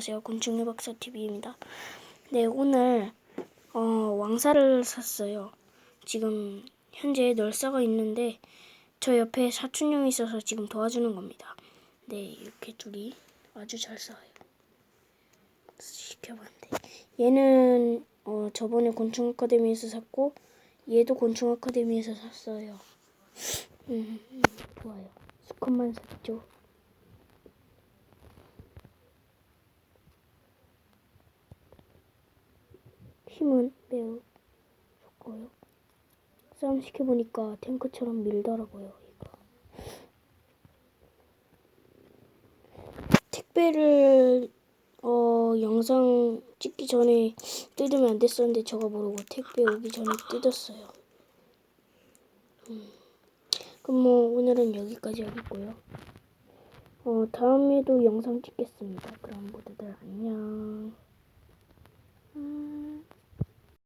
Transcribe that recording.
안녕하세요. 곤충의 박사 TV입니다. 네, 오늘 어, 왕사를 샀어요. 지금 현재 널사가 있는데 저 옆에 사촌형이 있어서 지금 도와주는 겁니다. 네, 이렇게 둘이 아주 잘 싸워요. 시켜봤는데 얘는 어, 저번에 곤충 아카데미에서 샀고 얘도 곤충 아카데미에서 샀어요. 음, 음, 좋아요. 수컷만 샀죠. 힘은 매우 좋고요. 싸움 시켜보니까 탱크처럼 밀더라고요, 이거. 택배를, 어, 영상 찍기 전에 뜯으면 안 됐었는데 저가 모르고 택배 오기 전에 뜯었어요. 음. 그럼 뭐, 오늘은 여기까지 하겠고요. 어, 다음에도 영상 찍겠습니다. 그럼 모두들 안녕.